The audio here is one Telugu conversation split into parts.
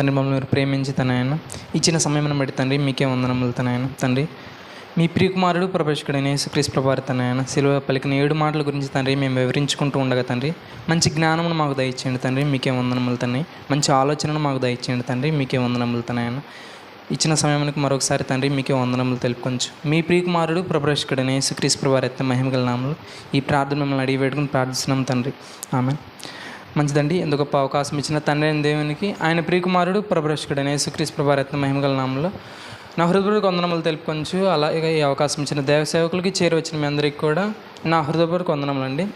తండ్రి మమ్మల్ని మీరు ప్రేమించి తనాయన. ఇచ్చిన సమయం బట్టి తండ్రి మీకే వందనములు తన ఆయన తండ్రి మీ ప్రియకుమారుడు ప్రవేశకుడైన యేసుక్రీస్తు ప్రభారి తనయన. సిలువ పలికిన ఏడు మాటల గురించి తండ్రి మేము వివరించుకుంటూ ఉండగా తండ్రి మంచి జ్ఞానమును మాకు దయచేయండి తండ్రి మీకే వందనములు తండ్రి మంచి ఆలోచనను మాకు దయచేయండి తండ్రి మీకే వందనములు తనయన. ఇచ్చిన సమయానికి మరొకసారి తండ్రి మీకే వందనములు తెలుపుకొంచు. మీ ప్రియకుమారుడు ప్రభరష్కుడైన యేసుక్రీస్తు ప్రభారి ఎత్త మహిమగల నామలు ఈ ప్రార్థన మిమ్మల్ని అడిగి పెట్టుకుని ప్రార్థిస్తున్నాం తండ్రి. ఆమె మంచిదండి. ఎంత గొప్ప అవకాశం ఇచ్చిన తండ్రి దేవునికి ఆయన ప్రియకుమారుడు ప్రభరష్కుడైన యేసుక్రీస్తు ప్రభారి ఎత్త మహిమగల నామంలో నా హృదయపూర్వక వందనములు తెలుపుకొంచు. అలాగే ఈ అవకాశం ఇచ్చిన దేవ సేవకులకి చేరి వచ్చిన మీ అందరికీ కూడా నా హృదయపూర్వక వందనములు అండి.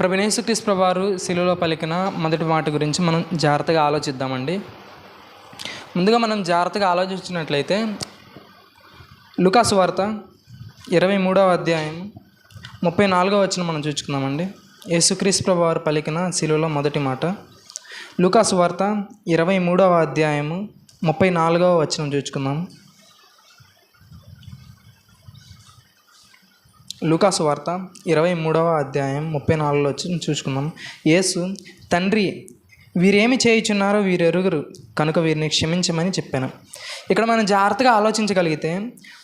ప్రభనేసుక్రీస్తు ప్రభారు శిలువలో పలికిన మొదటి మాట గురించి మనం జాగ్రత్తగా ఆలోచిద్దామండి. ముందుగా మనం జాగ్రత్తగా ఆలోచించినట్లయితే లుకాసు వార్త ఇరవై మూడవ అధ్యాయం ముప్పై నాలుగవ వచ్చిన మనం చూసుకుందామండి యేసుక్రీస్తు ప్రభువారు పలికిన శిలువలో మొదటి మాట. లూకాసు వార్త ఇరవై మూడవ అధ్యాయము ముప్పై నాలుగవ వచనం చూసుకుందాం లూకాసు వార్త ఇరవై మూడవ అధ్యాయం ముప్పై నాలుగులో వచ్చి చూసుకుందాం యేసు తండ్రి వీరేమి చేయుచున్నారో వీరెరుగురు కనుక వీరిని క్షమించమని చెప్పాను. ఇక్కడ మనం జాగ్రత్తగా ఆలోచించగలిగితే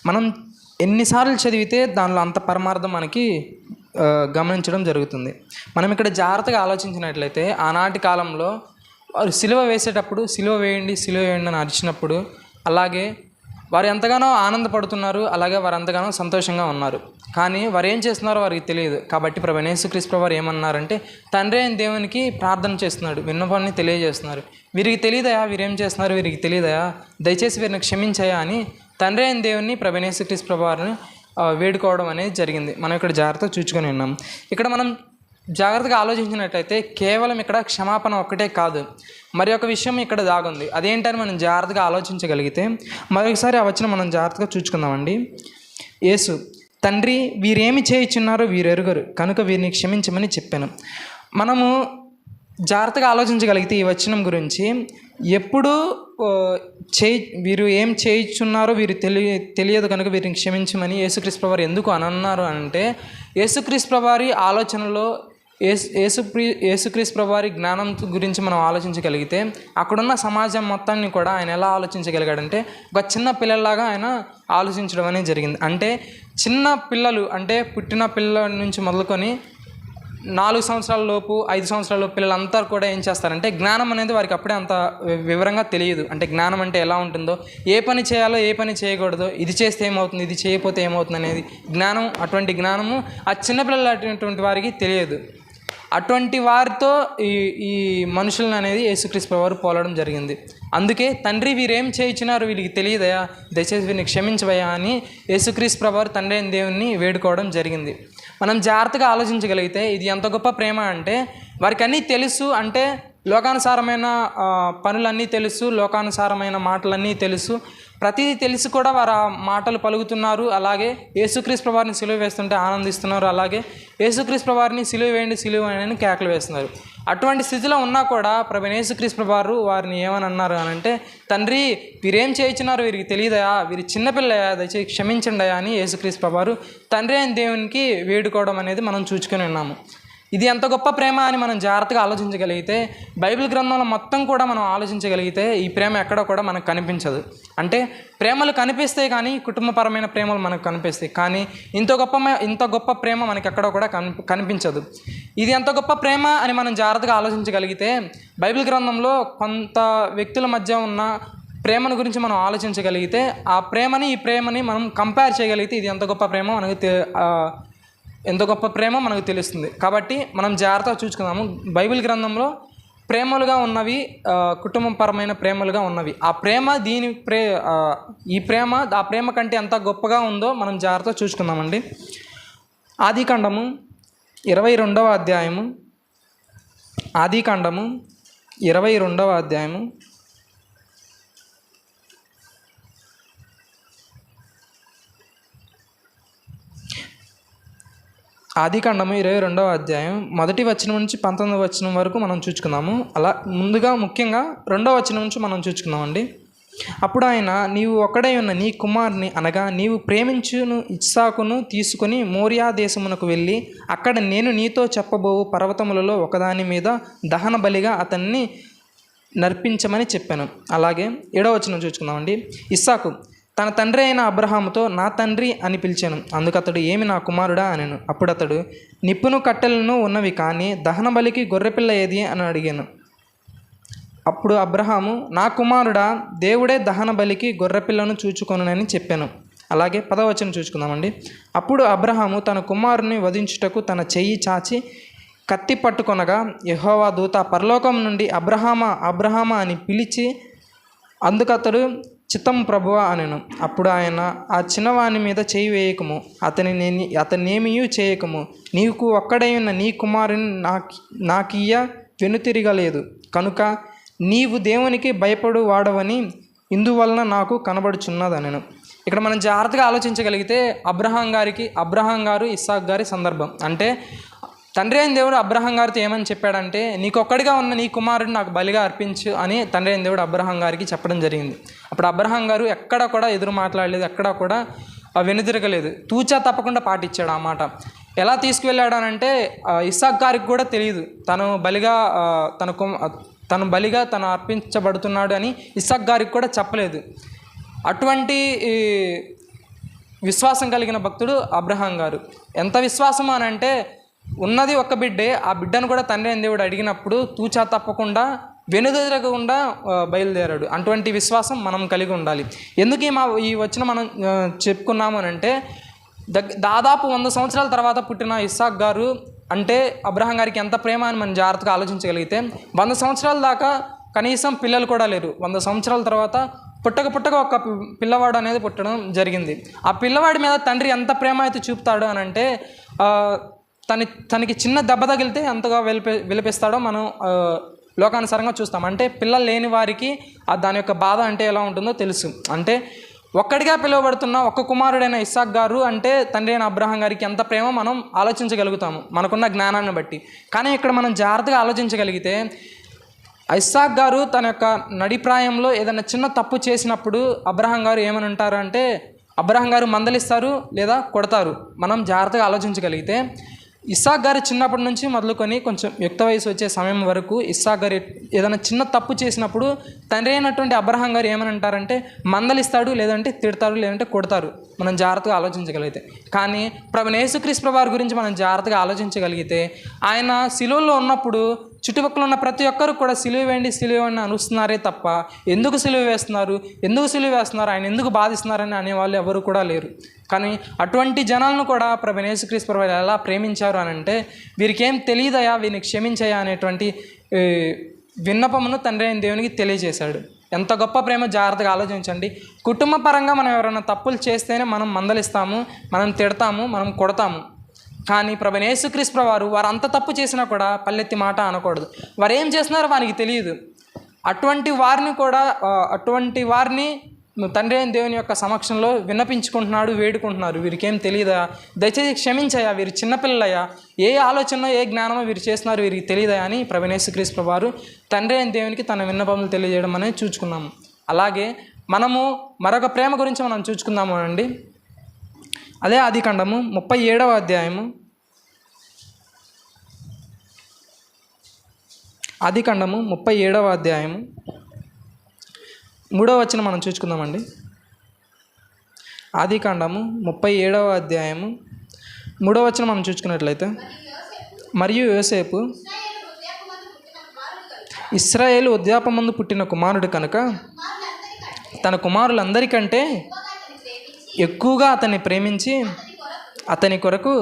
మనం ఎన్నిసార్లు చదివితే దానిలో అంత పరమార్థం మనకి గమనించడం జరుగుతుంది. మనం ఇక్కడ జాగ్రత్తగా ఆలోచించినట్లయితే ఆనాటి కాలంలో వారు సిలువ వేసేటప్పుడు సిలువ వేయండి సిలువ వేయండి అని అరిచినప్పుడు అలాగే వారు ఎంతగానో ఆనందపడుతున్నారు అలాగే వారు ఎంతగానో సంతోషంగా ఉన్నారు. కానీ వారు ఏం చేస్తున్నారో వారికి తెలియదు. కాబట్టి ప్రభు యేసుక్రీస్తు వారు ఏమన్నారంటే తండ్రి అయిన దేవునికి ప్రార్థన చేస్తున్నాడు విన్నపాన్ని తెలియజేస్తున్నారు వీరికి తెలియదయా? వీరేం చేస్తున్నారు? వీరికి తెలియదయా? దయచేసి వీరిని క్షమించాయా? అని తండ్రి అయిన దేవుని ప్రభు యేసుక్రీస్తు ప్రభువారిని వేడుకోవడం అనేది జరిగింది. మనం ఇక్కడ జాగ్రత్తగా చూచుకొని ఉన్నాం. ఇక్కడ మనం జాగ్రత్తగా ఆలోచించినట్టయితే కేవలం ఇక్కడ క్షమాపణ ఒక్కటే కాదు. మరి ఒక విషయం ఇక్కడ దాగుంది. అదేంటని మనం జాగ్రత్తగా ఆలోచించగలిగితే మరొకసారి ఆ వచ్చిన మనం జాగ్రత్తగా చూసుకుందామండి. యేసు తండ్రి వీరేమి చేయుచున్నారో వీరెరుగరు. కనుక వీరిని క్షమించమని చెప్పాను. మనము జాగ్రత్తగా ఆలోచించగలిగితే ఈ వచనం గురించి. ఎప్పుడు చేయి వీరు ఏం చేయించున్నారో వీరు తెలియ తెలియదు కనుక వీరిని క్షమించమని యేసుక్రీస్తు వారు ఎందుకు అని అన్నారు అంటే యేసుక్రీస్తు వారి ఆలోచనలో యేసు యేసుప్రి యేసుక్రీస్తు ప్రభువారి జ్ఞానం గురించి మనం ఆలోచించగలిగితే అక్కడున్న సమాజం మొత్తాన్ని కూడా ఆయన ఎలా ఆలోచించగలిగాడంటే ఒక చిన్న పిల్లల్లాగా ఆయన ఆలోచించడం అనేది జరిగింది. అంటే చిన్న పిల్లలు అంటే పుట్టిన పిల్లల నుంచి మొదలుకొని నాలుగు సంవత్సరాల లోపు ఐదు సంవత్సరాల లోపు పిల్లలంతా కూడా ఏం చేస్తారంటే జ్ఞానం అనేది వారికి అప్పుడే అంత వివరంగా తెలియదు. అంటే జ్ఞానం అంటే ఎలా ఉంటుందో ఏ పని చేయాలో ఏ పని చేయకూడదో ఇది చేస్తే ఏమవుతుంది ఇది చేయకపోతే ఏమవుతుంది అనేది జ్ఞానం అటువంటి జ్ఞానము ఆ చిన్నపిల్లలు అటువంటి వారికి తెలియదు. అటువంటి వారితో ఈ ఈ మనుషులను అనేది యేసుక్రీస్తు వారు పోలడం జరిగింది. అందుకే తండ్రి వీరేం చేయించినారు వీరికి తెలియదయా దయచేసి వీరిని క్షమించవయా అని యేసుక్రీస్తు ప్రభువారు తండ్రి అయిన దేవుని వేడుకోవడం జరిగింది. మనం జాగ్రత్తగా ఆలోచించగలిగితే ఇది ఎంత గొప్ప ప్రేమ అంటే వారికి అన్నీ తెలుసు అంటే లోకానుసారమైన పనులన్నీ తెలుసు లోకానుసారమైన మాటలన్నీ తెలుసు. ప్రతిదీ తెలిసి కూడా వారు ఆ మాటలు పలుకుతున్నారు. అలాగే యేసుక్రీస్తు వారిని సిలువ వేస్తుంటే ఆనందిస్తున్నారు. అలాగే యేసుక్రీస్తు వారిని సిలువ వేయండి సిలువ అని కేకలు వేస్తున్నారు. అటువంటి స్థితిలో ఉన్నా కూడా ప్రభు యేసుక్రీస్తు వారు వారిని ఏమని అన్నారు అని అంటే తండ్రి వీరేం చేయించినారు వీరికి తెలియదయా. వీరి చిన్నపిల్లయా దయచేసి క్షమించండి అని యేసుక్రీస్తు వారు తండ్రి అయిన దేవునికి వేడుకోవడం అనేది మనం చూసుకొని ఉన్నాము. ఇది ఎంత గొప్ప ప్రేమ అని మనం జాగ్రత్తగా ఆలోచించగలిగితే బైబిల్ గ్రంథంలో మొత్తం కూడా మనం ఆలోచించగలిగితే ఈ ప్రేమ ఎక్కడ కూడా మనకు కనిపించదు. అంటే ప్రేమలు కనిపిస్తాయి కానీ కుటుంబపరమైన ప్రేమలు మనకు కనిపిస్తాయి. కానీ ఇంత గొప్ప ఇంత గొప్ప ప్రేమ మనకి ఎక్కడ కూడా కనిపించదు. ఇది ఎంత గొప్ప ప్రేమ అని మనం జాగ్రత్తగా ఆలోచించగలిగితే బైబిల్ గ్రంథంలో కొంత వ్యక్తుల మధ్య ఉన్న ప్రేమను గురించి మనం ఆలోచించగలిగితే ఆ ప్రేమని ఈ ప్రేమని మనం కంపేర్ చేయగలిగితే ఇది ఎంత గొప్ప ప్రేమ మనకు తె- ఎంత గొప్ప ప్రేమ మనకు తెలుస్తుంది. కాబట్టి మనం జాగ్రత్తగా చూసుకుందాము. బైబిల్ గ్రంథంలో ప్రేమలుగా ఉన్నవి కుటుంబపరమైన ప్రేమలుగా ఉన్నవి. ఆ ప్రేమ దీని ప్రే ఈ ప్రేమ ఆ ప్రేమ కంటే ఎంత గొప్పగా ఉందో మనం జాగ్రత్తగా చూసుకుందామండి. ఆదికాండము ఇరవై రెండవ అధ్యాయము. ఆదికాండము ఇరవై రెండవ అధ్యాయము. ఆదికాండము ఇరవై రెండవ అధ్యాయం. మొదటి వచనం నుంచి పంతొమ్మిదవ వచనం వరకు మనం చూసుకున్నాము అలా ముందుగా ముఖ్యంగా రెండవ వచనం నుంచి మనం చూసుకున్నామండి అప్పుడు ఆయన నీవు ఒక్కడే ఉన్న నీ కుమారుని అనగా నీవు ప్రేమించును ఇత్సాకును తీసుకుని మోరియా దేశమునకు వెళ్ళి అక్కడ నేను నీతో చెప్పబోవు పర్వతములలో ఒకదాని మీద దహన బలిగా అతన్ని నర్పించమని చెప్పాను. అలాగే ఏడవచనం చూసుకుందామండి ఇస్సాకు తన తండ్రి అయిన అబ్రహాముతో నా తండ్రి అని పిలిచాను. అందుకు అతడు ఏమి నా కుమారుడా? అనను. అప్పుడు అతడు నిప్పును కట్టెలను ఉన్నవి కానీ దహన బలికి గొర్రెపిల్ల ఏది? అని అడిగాను. అప్పుడు అబ్రహాము నా కుమారుడా దేవుడే దహన బలికి గొర్రెపిల్లను చూచుకొనునని చెప్పాను. అలాగే పదవచనం చూసుకుందామండి అప్పుడు అబ్రహాము తన కుమారుని వధించుటకు తన చెయ్యి చాచి కత్తి పట్టుకొనగా యహోవా దూత పరలోకం నుండి అబ్రహామా అబ్రహామా అని పిలిచి అందుకతడు చిత్తం ప్రభువ అనెను. అప్పుడు ఆయన ఆ చిన్నవాని మీద చేయి వేయకము. అతని నేను అతనేమియూ చేయకము. నీకు ఒక్కడైన ఉన్న నీ కుమారుని నాకు నాకియ్య వెనుతిరగలేదు. కనుక నీవు దేవునికి భయపడు వాడవని ఇందువలన నాకు కనబడుచున్నదనెను. ఇక్కడ మనం జాగ్రత్తగా ఆలోచించగలిగితే అబ్రహాం గారికి అబ్రహాం గారు ఇస్సాక్ గారి సందర్భం. అంటే తండ్రి అయిన దేవుడు అబ్రహం గారితో ఏమని చెప్పాడంటే నీకొక్కడిగా ఉన్న నీ కుమారుడు నాకు బలిగా అర్పించు అని తండ్రి అయిన దేవుడు అబ్రహం గారికి చెప్పడం జరిగింది. అప్పుడు అబ్రహం గారు ఎక్కడా కూడా ఎదురు మాట్లాడలేదు ఎక్కడ కూడా వెనుదిరగలేదు. తూచా తప్పకుండా పాటించాడు ఆ మాట. ఎలా తీసుకువెళ్ళాడనంటే అంటే ఇస్సాక్ గారికి కూడా తెలియదు తను బలిగా తన కుమ తను బలిగా తను అర్పించబడుతున్నాడు అని ఇసాక్ గారికి కూడా చెప్పలేదు. అటువంటి విశ్వాసం కలిగిన భక్తుడు అబ్రహాం గారు. ఎంత విశ్వాసం అని అంటే ఉన్నది ఒక బిడ్డే ఆ బిడ్డను కూడా తండ్రి అని దేవుడు అడిగినప్పుడు తూచా తప్పకుండా వెనుదిరగకుండా బయలుదేరాడు. అటువంటి విశ్వాసం మనం కలిగి ఉండాలి. ఎందుకు మా ఈ వచ్చిన మనం చెప్పుకున్నాము అని అంటే దగ్ దాదాపు వంద సంవత్సరాల తర్వాత పుట్టిన ఇస్సాక్ గారు అంటే అబ్రహం గారికి ఎంత ప్రేమ అని మనం జాగ్రత్తగా ఆలోచించగలిగితే వంద సంవత్సరాల దాకా కనీసం పిల్లలు కూడా లేరు. వంద సంవత్సరాల తర్వాత పుట్టక పుట్టక ఒక పిల్లవాడు అనేది పుట్టడం జరిగింది. ఆ పిల్లవాడి మీద తండ్రి ఎంత ప్రేమ అయితే చూపుతాడు అని అంటే తన తనకి చిన్న దెబ్బ తగిలితే ఎంతగా విలిపి విలిపిస్తాడో మనం లోకానుసారంగా చూస్తాం. అంటే పిల్లలు లేని వారికి ఆ దాని యొక్క బాధ అంటే ఎలా ఉంటుందో తెలుసు. అంటే ఒక్కడిగా పిలువబడుతున్న ఒక్క కుమారుడైన ఇస్సాక్ గారు అంటే తండ్రి అయిన అబ్రహం గారికి ఎంత ప్రేమ మనం ఆలోచించగలుగుతాము మనకున్న జ్ఞానాన్ని బట్టి. కానీ ఇక్కడ మనం జాగ్రత్తగా ఆలోచించగలిగితే ఇస్సాక్ గారు తన యొక్క నడిప్రాయంలో ఏదైనా చిన్న తప్పు చేసినప్పుడు అబ్రహం గారు ఏమని ఉంటారు అంటే అబ్రహం గారు మందలిస్తారు లేదా కొడతారు. మనం జాగ్రత్తగా ఆలోచించగలిగితే ఇస్సాక్ గారు చిన్నప్పటి నుంచి మొదలుకొని కొంచెం యుక్త వయసు వచ్చే సమయం వరకు ఇస్సాక్ గారు ఏదైనా చిన్న తప్పు చేసినప్పుడు తండ్రి అయినటువంటి అబ్రహాం గారు ఏమని అంటారంటే మందలిస్తాడు లేదంటే తిడతాడు లేదంటే కొడతారు. మనం జాగ్రత్తగా ఆలోచించగలిగితే. కానీ ప్రభు యేసుక్రీస్తు ప్రభు గురించి మనం జాగ్రత్తగా ఆలోచించగలిగితే ఆయన శిలువలో ఉన్నప్పుడు చుట్టుపక్కల ఉన్న ప్రతి ఒక్కరు కూడా సిలువ వేయండి సిలువ వేయండి అనుస్తున్నారే తప్ప ఎందుకు సిలువ వేస్తున్నారు? ఎందుకు సిలువ వేస్తున్నారు? ఆయన ఎందుకు బాధిస్తున్నారని అనేవాళ్ళు ఎవరు కూడా లేరు. కానీ అటువంటి జనాలను కూడా ప్రభు యేసుక్రీస్తు ప్రభు ఎలా ప్రేమించారు అని అంటే వీరికేం తెలియదయా? వీరిని క్షమించయా? అనేటువంటి విన్నపమును తండ్రి అయిన దేవునికి తెలియజేశాడు. ఎంత గొప్ప ప్రేమ జాగ్రత్తగా ఆలోచించండి. కుటుంబ పరంగా మనం ఎవరైనా తప్పులు చేస్తేనే మనం మందలిస్తాము మనం తిడతాము మనం కొడతాము. కానీ ప్రభు యేసుక్రీస్తు వారు వారు అంత తప్పు చేసినా కూడా పల్లెత్తి మాట అనకూడదు. వారు ఏం చేస్తున్నారో వారికి తెలియదు. అటువంటి వారిని కూడా అటువంటి వారిని తండ్రి అయిన దేవుని యొక్క సమక్షంలో విన్నపించుకుంటున్నాడు వేడుకుంటున్నారు. వీరికి ఏం తెలియదా? దయచేసి క్షమించాయా వీరు చిన్నపిల్లలయ్యా ఏ ఆలోచన ఏ జ్ఞానమో వీరు చేస్తున్నారు వీరికి తెలియదా అని ప్రవీణేశ్వరీశ్వర వారు తండ్రి అయిన దేవునికి తన విన్నపములు తెలియజేయడం అనేది చూచుకున్నాము. అలాగే మనము మరొక ప్రేమ గురించి మనం చూచుకుందాము అండి అదే ఆది కండము ముప్పై ఏడవ అధ్యాయము. ఆది ఖండము ముప్పై ఏడవ అధ్యాయము. మూడవ వచ్చిన మనం చూసుకుందామండి. ఆదికాండము ముప్పై ఏడవ అధ్యాయము. మూడవ వచ్చిన మనం చూసుకున్నట్లయితే మరియు యోసేపు ఇస్రాయేల్ ఉద్యాపమందు పుట్టిన కుమారుడు కనుక తన కుమారులందరికంటే ఎక్కువగా అతన్ని ప్రేమించి అతని కొరకు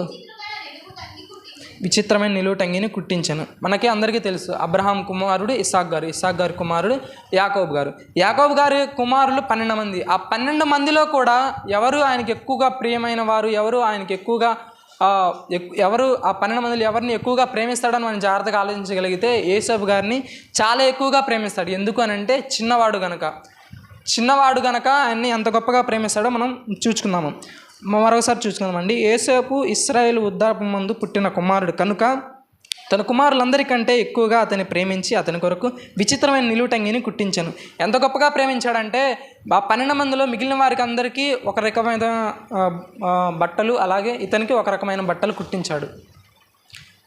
విచిత్రమైన నిలువుటంగిని కుట్టించాను. మనకి అందరికీ తెలుసు అబ్రహాం కుమారుడు ఇసాక్ గారు ఇసాక్ గారి కుమారుడు యాకోబ్ గారు. యాకోబ్ గారి కుమారులు పన్నెండు మంది. ఆ పన్నెండు మందిలో కూడా ఎవరు ఆయనకి ఎక్కువగా ప్రియమైన వారు ఎవరు ఆయనకి ఎక్కువగా ఎక్- ఎవరు ఆ పన్నెండు మందిలో ఎవరిని ఎక్కువగా ప్రేమిస్తాడని మనం జాగ్రత్తగా ఆలోచించగలిగితే యేసబ్ గారిని చాలా ఎక్కువగా ప్రేమిస్తాడు. ఎందుకు అని అంటే చిన్నవాడు గనక. చిన్నవాడు గనక ఆయన్ని ఎంత గొప్పగా ప్రేమిస్తాడో మనం చూసుకుందాము మరొకసారి చూసుకుందామండి. ఏసేపు ఇస్రాయేల్ ఉద్దాపం మందు పుట్టిన కుమారుడు. కనుక తన కుమారులందరికంటే ఎక్కువగా అతని ప్రేమించి అతని కొరకు విచిత్రమైన నిలువుటంగిని కుట్టించాను. ఎంత గొప్పగా ప్రేమించాడంటే ఆ పన్నెండు మందిలో మిగిలిన వారికి అందరికీ ఒక రకమైన బట్టలు అలాగే ఇతనికి ఒక రకమైన బట్టలు కుట్టించాడు.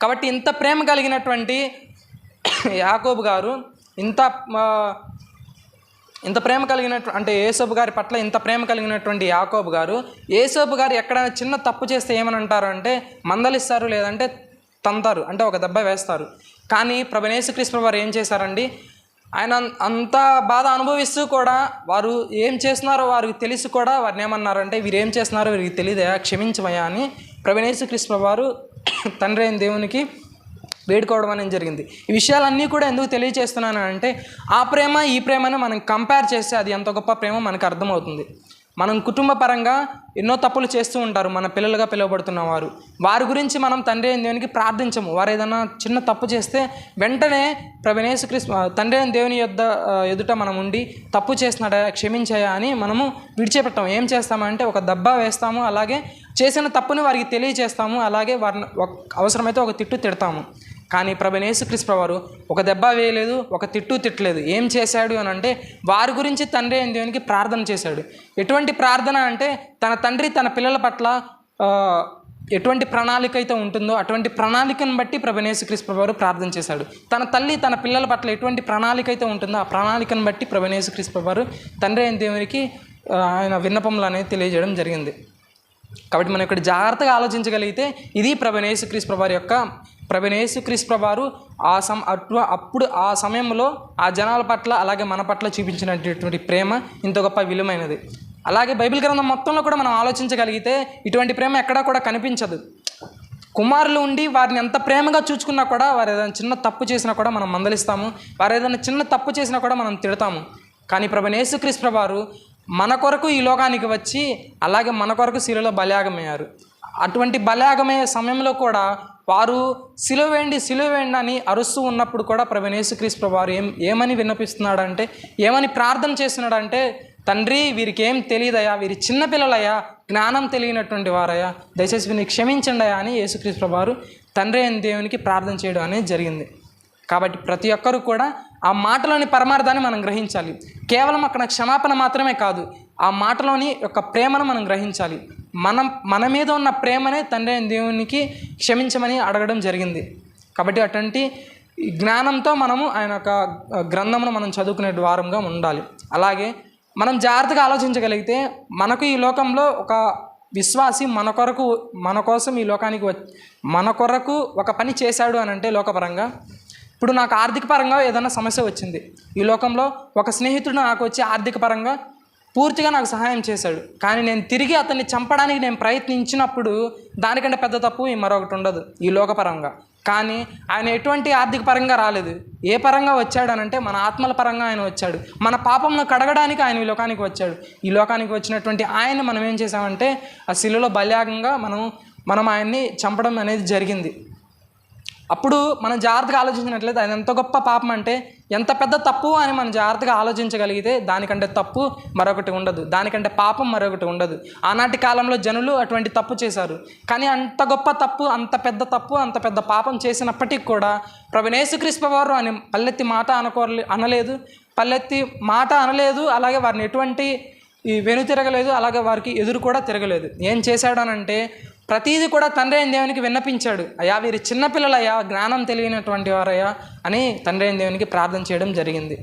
కాబట్టి ఇంత ప్రేమ కలిగినటువంటి యాకోబు గారు ఇంత ఇంత ప్రేమ కలిగినటువంటి అంటే ఏసోబు గారి పట్ల ఇంత ప్రేమ కలిగినటువంటి యాకోబు గారు ఏసోబు గారు ఎక్కడైనా చిన్న తప్పు చేస్తే ఏమని అంటారు అంటే మందలిస్తారు లేదంటే తంతారు అంటే ఒక దెబ్బ వేస్తారు. కానీ ప్రభనేసుక్రీస్తు వారు ఏం చేశారండి? ఆయన అంత బాధ అనుభవిస్తూ కూడా వారు ఏం చేస్తున్నారో వారికి తెలిసి కూడా వారిని ఏమన్నారంటే వీరు ఏం చేస్తున్నారో వీరికి తెలియదయా క్షమించమయ్యా అని ప్రభనేసుక్రీస్తు వారు తండ్రి అయిన దేవునికి వేడుకోవడం అనేది జరిగింది. ఈ విషయాలన్నీ కూడా ఎందుకు తెలియచేస్తున్నాను అంటే ఆ ప్రేమ ఈ ప్రేమను మనం కంపేర్ చేస్తే అది ఎంత గొప్ప ప్రేమ మనకు అర్థమవుతుంది. మనం కుటుంబ పరంగా ఎన్నో తప్పులు చేస్తూ ఉంటారు. మన పిల్లలుగా పిలువబడుతున్న వారు. వారి గురించి మనం తండ్రి అయిన దేవునికి ప్రార్థించము. వారు ఏదైనా చిన్న తప్పు చేస్తే వెంటనే ప్రభనేసు క్రిస్మ తండ్రి అయిన దేవుని యొద్ద ఎదుట మనం ఉండి తప్పు చేస్తున్నాడా క్షమించాయా అని మనము విడిచిపెట్టాము. ఏం చేస్తామంటే ఒక దబ్బా వేస్తాము. అలాగే చేసిన తప్పుని వారికి తెలియజేస్తాము అలాగే వారిని అవసరమైతే ఒక తిట్టు తిడతాము. కానీ ప్రభనేసుక్రీస్తు వారు ఒక దెబ్బ వేయలేదు ఒక తిట్టు తిట్టలేదు. ఏం చేశాడు అని అంటే వారి గురించి తండ్రి అయిన దేవునికి ప్రార్థన చేశాడు. ఎటువంటి ప్రార్థన అంటే తన తండ్రి తన పిల్లల పట్ల ఎటువంటి ప్రణాళిక అయితే ఉంటుందో అటువంటి ప్రణాళికను బట్టి ప్రభనేసుక్రీస్తు వారు ప్రార్థన చేశాడు. తన తల్లి తన పిల్లల పట్ల ఎటువంటి ప్రణాళిక అయితే ఉంటుందో ఆ ప్రణాళికను బట్టి ప్రభనేసుక్రీస్తు వారు తండ్రి అయిన దేవునికి ఆయన విన్నపములు అనేది తెలియజేయడం జరిగింది. కాబట్టి మనం ఇక్కడ జాగ్రత్తగా ఆలోచించగలిగితే ఇది ప్రభనేసుక్రీస్తు ప్రభారి యొక్క ప్రభనేసుక్రీస్తు ప్రభారు ఆ సమ అటు అప్పుడు ఆ సమయంలో ఆ జనాల పట్ల అలాగే మన పట్ల చూపించినటువంటి ప్రేమ ఇంత గొప్ప విలువైనది. అలాగే బైబిల్ గ్రంథం మొత్తంలో కూడా మనం ఆలోచించగలిగితే ఇటువంటి ప్రేమ ఎక్కడా కూడా కనిపించదు. కుమారులు ఉండి వారిని ఎంత ప్రేమగా చూచుకున్నా కూడా వారు ఏదైనా చిన్న తప్పు చేసినా కూడా మనం మందలిస్తాము. వారు ఏదైనా చిన్న తప్పు చేసినా కూడా మనం తిడతాము. కానీ ప్రభు యేసుక్రీస్తు వారు మన కొరకు ఈ లోకానికి వచ్చి అలాగే మన కొరకు శిలలో బలియాగమయ్యారు అటువంటి బలియాగమయ్యే సమయంలో కూడా వారు సిలువేండి సిలువేండి అని అరుస్తూ ఉన్నప్పుడు కూడా ప్రభు యేసుక్రీస్తు వారు ఏం ఏమని విన్నపిస్తున్నాడంటే ఏమని ప్రార్థన చేస్తున్నాడంటే తండ్రి వీరికి ఏం తెలియదయా వీరి చిన్నపిల్లలయ్యా జ్ఞానం తెలియనటువంటి వారయ్యా దయచేసి వీరిని క్షమించండి అయ్యా అని యేసుక్రీస్తు వారు తండ్రి అయిన దేవునికి ప్రార్థన చేయడం అనేది జరిగింది. కాబట్టి ప్రతి ఒక్కరూ కూడా ఆ మాటలోని పరమార్థాన్ని మనం గ్రహించాలి. కేవలం అక్కడ క్షమాపణ మాత్రమే కాదు ఆ మాటలోని యొక్క ప్రేమను మనం గ్రహించాలి. మనం మన మీద ఉన్న ప్రేమనే తండ్రి దేవునికి క్షమించమని అడగడం జరిగింది. కాబట్టి అటువంటి ఈ జ్ఞానంతో మనము ఆయన యొక్క గ్రంథమును మనం చదువుకునే వారంగా ఉండాలి. అలాగే మనం జాగ్రత్తగా ఆలోచించగలిగితే మనకు ఈ లోకంలో ఒక విశ్వాసి మన కొరకు మన కోసం ఈ లోకానికి వచ్చి మన కొరకు ఒక పని చేశాడు అని అంటే లోకపరంగా ఇప్పుడు నాకు ఆర్థిక పరంగా ఏదైనా సమస్య వచ్చింది. ఈ లోకంలో ఒక స్నేహితుడు నాకు వచ్చి ఆర్థిక పరంగా పూర్తిగా నాకు సహాయం చేశాడు. కానీ నేను తిరిగి అతన్ని చంపడానికి నేను ప్రయత్నించినప్పుడు దానికంటే పెద్ద తప్పు మరొకటి ఉండదు ఈ లోకపరంగా. కానీ ఆయన ఎటువంటి ఆర్థిక పరంగా రాలేదు. ఏ పరంగా వచ్చాడు మన ఆత్మల పరంగా ఆయన వచ్చాడు. మన పాపంలో కడగడానికి ఆయన ఈ లోకానికి వచ్చాడు. ఈ లోకానికి వచ్చినటువంటి ఆయన మనం ఏం చేసామంటే ఆ శిలులో బల్యాగంగా మనం మనం ఆయన్ని చంపడం అనేది జరిగింది. అప్పుడు మనం జాగ్రత్తగా ఆలోచించినట్లయితే అది ఎంత గొప్ప పాపం అంటే ఎంత పెద్ద తప్పు అని మనం జాగ్రత్తగా ఆలోచించగలిగితే దానికంటే తప్పు మరొకటి ఉండదు. దానికంటే పాపం మరొకటి ఉండదు. ఆనాటి కాలంలో జనులు అటువంటి తప్పు చేశారు. కానీ అంత గొప్ప తప్పు అంత పెద్ద తప్పు అంత పెద్ద పాపం చేసినప్పటికీ కూడా ప్రభనేసుక్రీస్తు వారు అని పల్లెత్తి మాట అనుకోలే అనలేదు. పల్లెత్తి మాట అనలేదు. అలాగే వారిని ఎటువంటి ఈ వెను తిరగలేదు అలాగే వారికి ఎదురు కూడా తిరగలేదు. ఏం చేశాడనంటే ప్రతీది కూడా తండ్రి అయిన దేవునికి విన్నపించాడు. అయ్యా వీరి చిన్నపిల్లలయ్యా జ్ఞానం తెలియనటువంటి వారయ్యా అని తండ్రి అయిన దేవునికి ప్రార్థన చేయడం జరిగింది.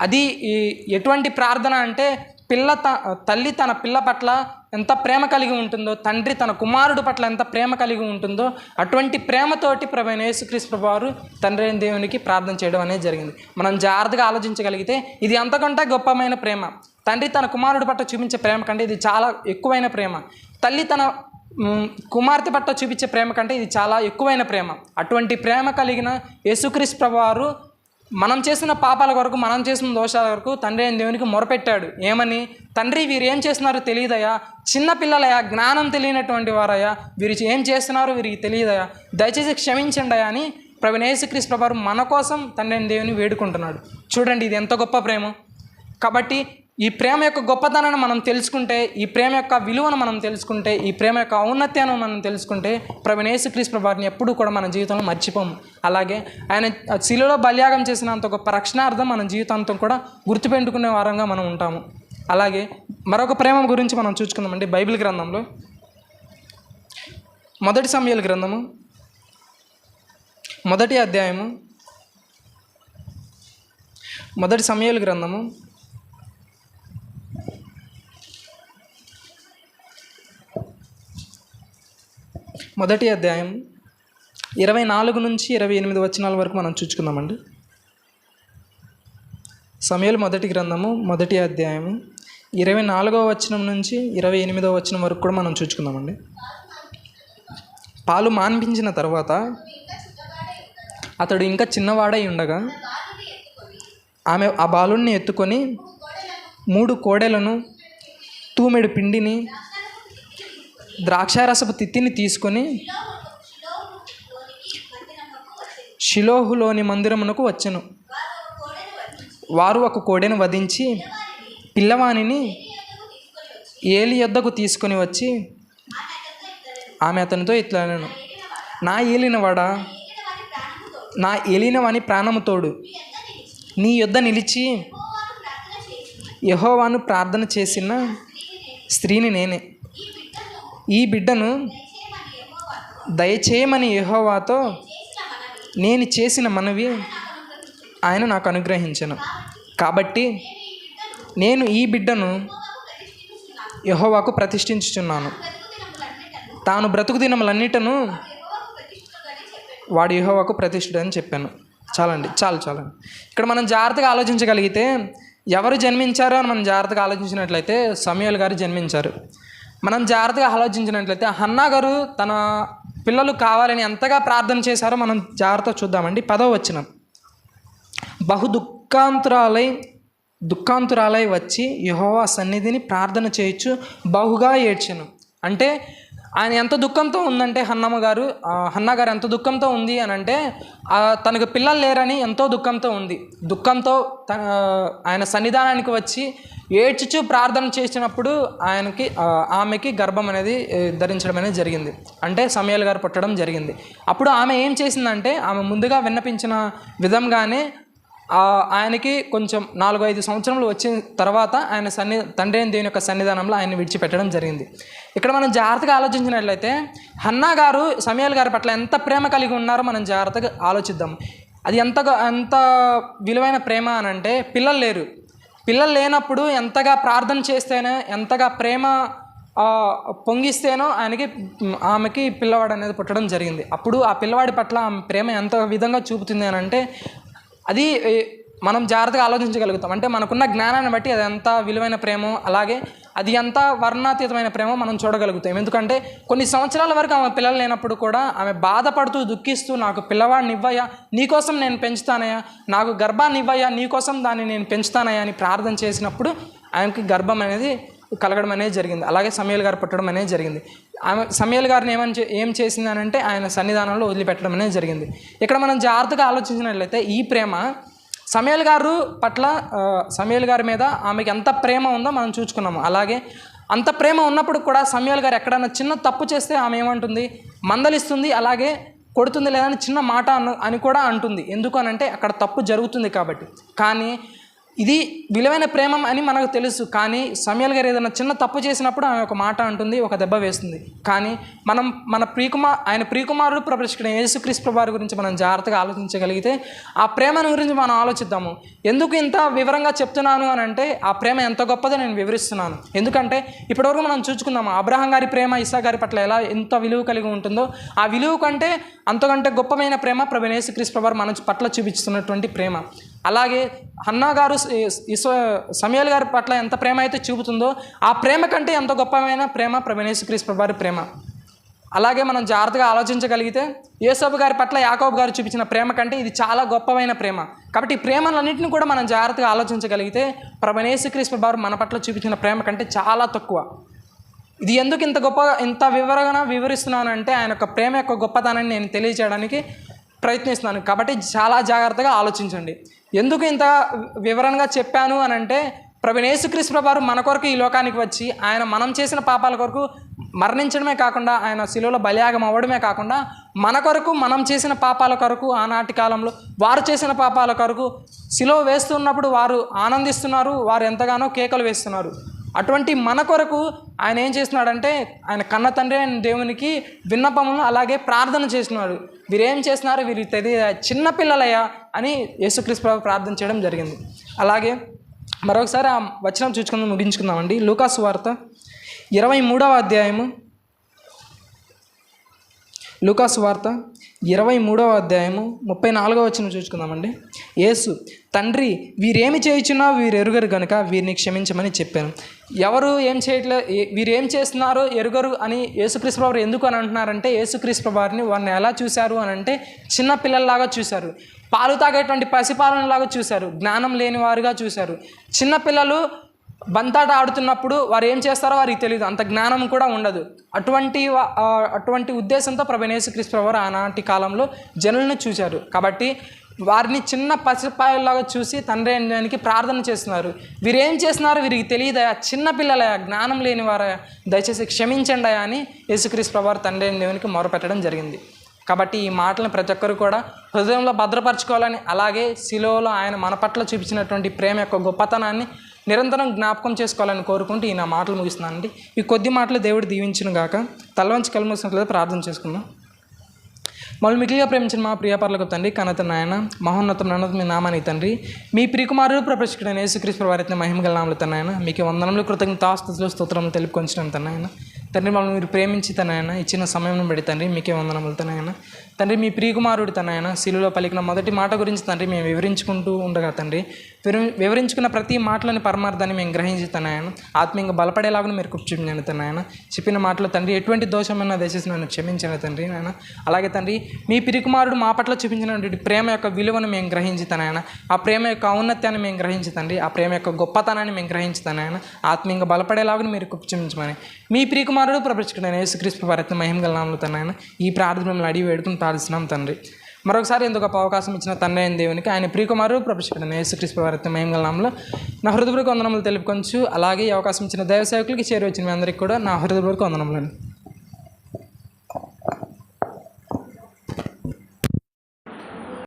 అది ఈ ఎటువంటి ప్రార్థన అంటే పిల్ల త తల్లి తన పిల్ల పట్ల ఎంత ప్రేమ కలిగి ఉంటుందో తండ్రి తన కుమారుడు పట్ల ఎంత ప్రేమ కలిగి ఉంటుందో అటువంటి ప్రేమతోటి ప్రభు యేసుక్రీస్తు వారు తండ్రి అయిన దేవునికి ప్రార్థన చేయడం అనేది జరిగింది. మనం జాగ్రత్తగా ఆలోచించగలిగితే ఇది అంతకంటే గొప్పమైన ప్రేమ. తండ్రి తన కుమారుడు పట్ల చూపించే ప్రేమ కంటే ఇది చాలా ఎక్కువైన ప్రేమ. తల్లి తన కుమార్తె పట్ల చూపించే ప్రేమ కంటే ఇది చాలా ఎక్కువైన ప్రేమ. అటువంటి ప్రేమ కలిగిన యేసుక్రీస్తు ప్రభువారు మనం చేసిన పాపాల కొరకు మనం చేసిన దోషాల వరకు తండ్రి అయిన దేవునికి మొరపెట్టాడు. ఏమని? తండ్రి వీరు ఏం చేస్తున్నారో తెలియదయా చిన్నపిల్లలయా జ్ఞానం తెలియనటువంటి వారయ్యా. వీరు ఏం చేస్తున్నారో వీరికి తెలియదయా దయచేసి క్షమించండి అయ్యా అని ప్రవీణేశ్వక్రీస్తు ప్రభారు మన కోసం తండ్రి అయిన దేవుని వేడుకుంటున్నాడు. చూడండి ఇది ఎంత గొప్ప ప్రేమ. కాబట్టి ఈ ప్రేమ యొక్క గొప్పతనాన్ని మనం తెలుసుకుంటే ఈ ప్రేమ యొక్క విలువను మనం తెలుసుకుంటే ఈ ప్రేమ యొక్క ఔన్నత్యాన్ని మనం తెలుసుకుంటే ప్రవీణేశు క్రీస్తు వారిని ఎప్పుడూ కూడా మన జీవితంలో మర్చిపోము అలాగే ఆయన శిలువలో బల్యాగం చేసినంత గొప్ప రక్షణార్థం మన జీవితాంతం కూడా గుర్తుపెట్టుకునే వారంగా మనం ఉంటాము. అలాగే మరొక ప్రేమ గురించి మనం చూసుకుందామండి బైబిల్ గ్రంథంలో మొదటి సమయాల గ్రంథము మొదటి అధ్యాయము మొదటి సమయాల గ్రంథము మొదటి అధ్యాయం ఇరవై నాలుగు నుంచి ఇరవై ఎనిమిది వచనాల వరకు మనం చూసుకుందామండి సమయాలు మొదటి గ్రంథము మొదటి అధ్యాయము. ఇరవై నాలుగవ వచనం నుంచి ఇరవై ఎనిమిదవ వచనం వరకు కూడా మనం చూసుకుందామండి పాలు మాన్పించిన తర్వాత అతడు ఇంకా చిన్నవాడై ఉండగా ఆమె ఆ బాలుణ్ణి ఎత్తుకొని మూడు కోడెలను తూమెడు పిండిని ద్రాక్షారసపు తిత్తిని తీసుకొని షిలోహులోని మందిరమునకు వచ్చెను. వారు ఒక కోడెను వధించి పిల్లవానిని ఏలి యొద్దకు తీసుకొని వచ్చి ఆమె అతనితో ఇట్లా అనెను, నా ఏలినవాడా నా ఏలినవాని ప్రాణము తోడు. నీ యొద్ద నిలిచి యహోవాను ప్రార్థన చేసిన స్త్రీని నేనే. ఈ బిడ్డను దయచేయమని యహోవాతో నేను చేసిన మనవి ఆయన నాకు అనుగ్రహించను. కాబట్టి నేను ఈ బిడ్డను యహోవాకు ప్రతిష్ఠించుచున్నాను. తాను బ్రతుకు దినములన్నిటను వాడు యహోవాకు ప్రతిష్ఠుడు అని చెప్పాను. చాలండి చాలు చాలండి. ఇక్కడ మనం జాగ్రత్తగా ఆలోచించగలిగితే ఎవరు జన్మించారో అని మనం జాగ్రత్తగా ఆలోచించినట్లయితే సమయాలు గారు జన్మించారు. మనం జాగ్రత్తగా ఆలోచించినట్లయితే హన్నా గారు తన పిల్లలు కావాలని ఎంతగా ప్రార్థన చేశారో మనం జాగ్రత్తగా చూద్దామండి. పదవ వచ్చిన బహు దుఃఖాంతురాలై దుఃఖాంతురాలై వచ్చి యహోవా సన్నిధిని ప్రార్థన చేయొచ్చు బహుగా ఏడ్చను. అంటే ఆయన ఎంత దుఃఖంతో ఉందంటే హన్నమ్మ గారు అన్నగారు హన్న గారు ఎంత దుఃఖంతో ఉంది అని అంటే తనకు పిల్లలు లేరని ఎంతో దుఃఖంతో ఉంది. దుఃఖంతో తన ఆయన సన్నిధానానికి వచ్చి ఏడ్చుచు ప్రార్థన చేసినప్పుడు ఆయనకి ఆమెకి గర్భం అనేది ధరించడం అనేది జరిగింది. అంటే సమయాలు గారు పుట్టడం జరిగింది. అప్పుడు ఆమె ఏం చేసిందంటే ఆమె ముందుగా విన్నపించిన విధంగానే ఆయనకి కొంచెం నాలుగు ఐదు సంవత్సరములు వచ్చిన తర్వాత ఆయన సన్ని తండ్రి అయిన దేవుని యొక్క సన్నిధానంలో ఆయన విడిచిపెట్టడం జరిగింది. ఇక్కడ మనం జాగ్రత్తగా ఆలోచించినట్లయితే హన్నా గారు సమయాల గారి పట్ల ఎంత ప్రేమ కలిగి ఉన్నారో మనం జాగ్రత్తగా ఆలోచిద్దాం. అది ఎంత ఎంత విలువైన ప్రేమ అని అంటే పిల్లలు లేరు. పిల్లలు లేనప్పుడు ఎంతగా ప్రార్థన చేస్తేనే ఎంతగా ప్రేమ పొంగిస్తేనో ఆయనకి ఆమెకి పిల్లవాడు అనేది పుట్టడం జరిగింది. అప్పుడు ఆ పిల్లవాడి పట్ల ఆమె ప్రేమ ఎంత విధంగా చూపుతుంది అని అంటే అది మనం జాగ్రత్తగా ఆలోచించగలుగుతాం. అంటే మనకున్న జ్ఞానాన్ని బట్టి అది ఎంత విలువైన ప్రేమో అలాగే అది ఎంత వర్ణాతీతమైన ప్రేమో మనం చూడగలుగుతాం. ఎందుకంటే కొన్ని సంవత్సరాల వరకు ఆమె పిల్లలు లేనప్పుడు కూడా ఆమె బాధపడుతూ దుఃఖిస్తూ నాకు పిల్లవాడిని ఇవ్వయా నీకోసం నేను పెంచుతానయ్యా నాకు గర్భాన్ని ఇవ్వయా నీకోసం దాన్ని నేను పెంచుతానయ్యా అని ప్రార్థన చేసినప్పుడు ఆమెకి గర్భం అనేది కలగడం అనేది జరిగింది. అలాగే సమయల్ గారు పుట్టడం అనేది జరిగింది. ఆమె సమయల్ గారిని ఏమని ఏం చేసింది అని అంటే ఆయన సన్నిధానంలో వదిలిపెట్టడం అనేది జరిగింది. ఇక్కడ మనం జాగ్రత్తగా ఆలోచించినట్లయితే ఈ ప్రేమ సమయల్ గారు పట్ల సమయల్ గారి మీద ఆమెకి ఎంత ప్రేమ ఉందో మనం చూసుకున్నాము అలాగే అంత ప్రేమ ఉన్నప్పుడు కూడా సమయల్ గారు ఎక్కడైనా చిన్న తప్పు చేస్తే ఆమె ఏమంటుంది? మందలిస్తుంది అలాగే కొడుతుంది లేదని చిన్న మాట అను అని కూడా అంటుంది. ఎందుకు అని అంటే అక్కడ తప్పు జరుగుతుంది కాబట్టి. కానీ ఇది విలువైన ప్రేమ అని మనకు తెలుసు కానీ సమయాల్ గారు ఏదైనా చిన్న తప్పు చేసినప్పుడు ఆమె ఒక మాట అంటుంది ఒక దెబ్బ వేస్తుంది. కానీ మనం మన ప్రియకుమార్ ఆయన ప్రియకుమారుడు ప్రపంచుకున్న యేసుక్రీస్తు వారి గురించి మనం జాగ్రత్తగా ఆలోచించగలిగితే ఆ ప్రేమను గురించి మనం ఆలోచిద్దాము. ఎందుకు ఇంత వివరంగా చెప్తున్నాను అని అంటే ఆ ప్రేమ ఎంత గొప్పదో నేను వివరిస్తున్నాను. ఎందుకంటే ఇప్పటివరకు మనం చూసుకుందాము అబ్రహం గారి ప్రేమ ఇసా గారి పట్ల ఎలా ఎంత విలువ కలిగి ఉంటుందో ఆ విలువ కంటే అంతకంటే గొప్పమైన ప్రేమ ప్రభు యేసుక్రీస్తు వారు మన పట్ల చూపిస్తున్నటువంటి ప్రేమ. అలాగే హన్నా గారు సమయాల్ గారి పట్ల ఎంత ప్రేమ అయితే చూపుతుందో ఆ ప్రేమ కంటే ఎంత గొప్పమైన ప్రేమ ప్రవీణేశ్వరీశ్వర వారి ప్రేమ. అలాగే మనం జాగ్రత్తగా ఆలోచించగలిగితే యేసబు గారి పట్ల యాకోబు గారు చూపించిన ప్రేమ కంటే ఇది చాలా గొప్పమైన ప్రేమ. కాబట్టి ఈ ప్రేమలన్నింటిని కూడా మనం జాగ్రత్తగా ఆలోచించగలిగితే ప్రవణేశ్వరీశ్వర వారు మన పట్ల చూపించిన ప్రేమ కంటే చాలా తక్కువ. ఇది ఎందుకు ఇంత గొప్ప ఇంత వివరణ వివరిస్తున్నానంటే ఆయన యొక్క ప్రేమ యొక్క గొప్పతనాన్ని నేను తెలియజేయడానికి ప్రయత్నిస్తున్నాను. కాబట్టి చాలా జాగ్రత్తగా ఆలోచించండి. ఎందుకు ఇంత వివరంగా చెప్పాను అని అంటే ప్రభు యేసుక్రీస్తు వారు మన కొరకు ఈ లోకానికి వచ్చి ఆయన మనం చేసిన పాపాల కొరకు మరణించడమే కాకుండా ఆయన శిలువలో బలియాగం అవ్వడమే కాకుండా మన కొరకు మనం చేసిన పాపాల కొరకు ఆనాటి కాలంలో వారు చేసిన పాపాల కొరకు శిలువ వేస్తున్నప్పుడు వారు ఆనందిస్తున్నారు వారు ఎంతగానో కేకలు వేస్తున్నారు. అటువంటి మన కొరకు ఆయన ఏం చేస్తున్నాడంటే ఆయన కన్న తండ్రి ఆయన దేవునికి విన్నపములు అలాగే ప్రార్థన చేస్తున్నాడు. వీరేం చేస్తున్నారు? వీరికి తెలియ చిన్న పిల్లలయ్యా అని యేసుక్రీస్తు ప్రభు ప్రార్థన చేయడం జరిగింది. అలాగే మరొకసారి ఆ వచనం చూసుకుందాం ముగించుకుందామండి. లూకాసు వార్త ఇరవై మూడవ అధ్యాయము. లూకాసు వార్త ఇరవై మూడవ అధ్యాయము ముప్పై నాలుగవ వచ్చిన చూసుకుందామండి యేసు తండ్రి వీరేమి చేయుచున్నా వీరు ఎరుగరు గనుక వీరిని క్షమించమని చెప్పాను. ఎవరు ఏం చేయట్లే వీరేం వీరు ఏం చేస్తున్నారో ఎరుగరు అని యేసుక్రీస్తు ప్రభు ఎందుకు అని అంటున్నారంటే యేసుక్రీస్తు వారిని వారిని ఎలా చూశారు అని అంటే చిన్న పిల్లల్లాగా చూశారు. పాలు తాగేటువంటి పసిపాలనలాగా చూశారు. జ్ఞానం లేని వారుగా చూశారు. చిన్నపిల్లలు బంతాట ఆడుతున్నప్పుడు వారు ఏం చేస్తారో వారికి తెలియదు అంత జ్ఞానం కూడా ఉండదు. అటువంటి అటువంటి ఉద్దేశంతో ప్రభనేశ్వరిస్తు వారు ఆనాటి కాలంలో జనులను చూశారు. కాబట్టి వారిని చిన్న పసిపాయలాగా చూసి తండ్రి అయినానికి ప్రార్థన చేస్తున్నారు. వీరు ఏం చేస్తున్నారు? వీరికి తెలియదా చిన్న పిల్లలయా? జ్ఞానం లేని వారా దయచేసి క్షమించండి అయా అని యేసుక్రీస్తు ప్రభు తండ్రి అయిన దేవునికి మొరపెట్టడం జరిగింది. కాబట్టి ఈ మాటలను ప్రతి ఒక్కరు కూడా హృదయంలో భద్రపరచుకోవాలని అలాగే శిలోలో ఆయన మన పట్ల చూపించినటువంటి ప్రేమ యొక్క గొప్పతనాన్ని నిరంతరం జ్ఞాపకం చేసుకోవాలని కోరుకుంటూ ఈ నా మాటలు ముగిస్తున్నానండి. ఈ కొద్ది మాటలు దేవుడు దీవించిన గాక తలవంచి కలిమూసిన ప్రార్థన చేసుకుందాం. మళ్ళీ మిగిలిగా ప్రేమించిన మా ప్రియపర్లకు తండ్రి కనత నాయన మహోన్నతం నన్నత మీ నామానికి తండ్రి. మీ ప్రియకుమారుడు ప్రపంచకుడైన యేసుక్రీస్తు వారిని మహిమగల నామలు తన్నాయన మీకు వందనములు కృతజ్ఞతాస్తుతులు స్తోత్రములు తెలుపుకొంచిన తన్నాయన తండ్రి మమ్మల్ని మీరు ప్రేమించి తనాయన ఇచ్చిన సమయం బట్టి తండ్రి మీకే వందనములు తనయన తండ్రి మీ ప్రియకుమారుడు తనయన శిలులో పలికిన మొదటి మాట గురించి తండ్రి మేము వివరించుకుంటూ ఉండగా తండ్రి వివరించుకున్న ప్రతి మాటలోని పరమార్థాన్ని మేము గ్రహించి తనాయన ఆత్మీయంగా బలపడేలాగా మీరు కూర్చుంచండి తనాయన చెప్పిన మాటలు తండ్రి ఎటువంటి దోషమన్నా దయచేసి నన్ను క్షమించిన తండ్రి నాయన. అలాగే తండ్రి మీ పిరికుమారుడు మా పట్ల చూపించినటువంటి ప్రేమ యొక్క విలువను మేము గ్రహించి తనాయన ఆ ప్రేమ యొక్క ఔన్నత్యాన్ని మేము గ్రహించి తండ్రి ఆ ప్రేమ యొక్క గొప్పతనాన్ని మేము గ్రహించి తనాయన ఆత్మీయంగా బలపడేలాగా మీరు కూర్చుంచమని మీ ప్రియకుమారుడు ప్రపంచుకున్నాను యేసుక్రీస్తు భారత మహిమగల నామలు తనాయన ఈ ప్రార్థనలు అడిగి వేడుకుని ప్రార్థిస్తున్నాం తండ్రి. మరొకసారి ఎందుకు గొప్ప అవకాశం ఇచ్చిన తండ్రి అయిన దేవునికి ఆయన ప్రియకుమారు ప్రపంచుకున్న యేసుక్రీస్తు భారత మహిమగల నామంలో నా హృదయపూర్వక వందనములు తెలుపుకొంచు. అలాగే ఈ అవకాశం ఇచ్చిన దైవ సేవకులకి చేరి వచ్చిన మీ అందరికీ కూడా నా హృదయపూర్వక వందనములను